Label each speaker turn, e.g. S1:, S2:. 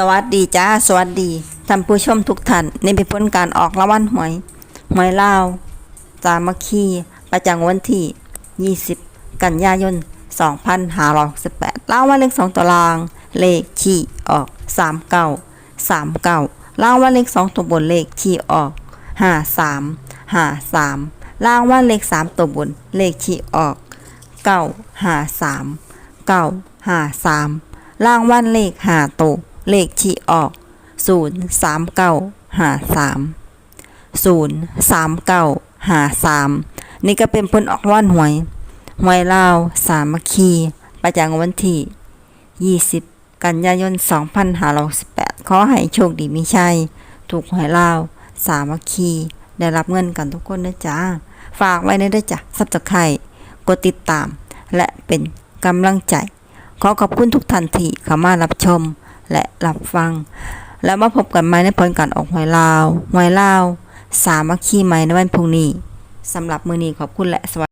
S1: สวัสดีจ้า สวัสดีท่านผู้ชมทุกท่านนี่เป็นผลการออกรางวัลหวยหวยลาวจามัคคีประจำวันที่ 20 กันยายน 2568รางวัลเลข2ตัวราง เลขที่ออก 39 39รางวัลเลข2ตัวบนเลขที่ออก 53 53รางวัลเลข3ตัวบนเลขที่ออก 953 953รางวัลเลข5ตัว เลขที่ออก 03953 03953 นี่ก็เป็นผลออกรางวัลหวย หวยลาวสามัคคี ประจำวันที่ 20 กันยายน 2568 ขอให้โชคดีมีชัย ถูกหวยลาว สามัคคี ได้รับเงินกันทุกคนนะจ๊ะ ฝากไว้ในด้วยจ้ะซับสไครกดติดตาม และเป็นกำลังใจ ขอขอบคุณทุกท่านที่เข้ามารับชม และรับฟัง แล้วมาพบกันใหม่ในผลการออกหวยลาวหวยลาว สามัคคีใหม่ในวันพรุ่งนี้สำหรับมือนี้ขอบคุณและสวัสดี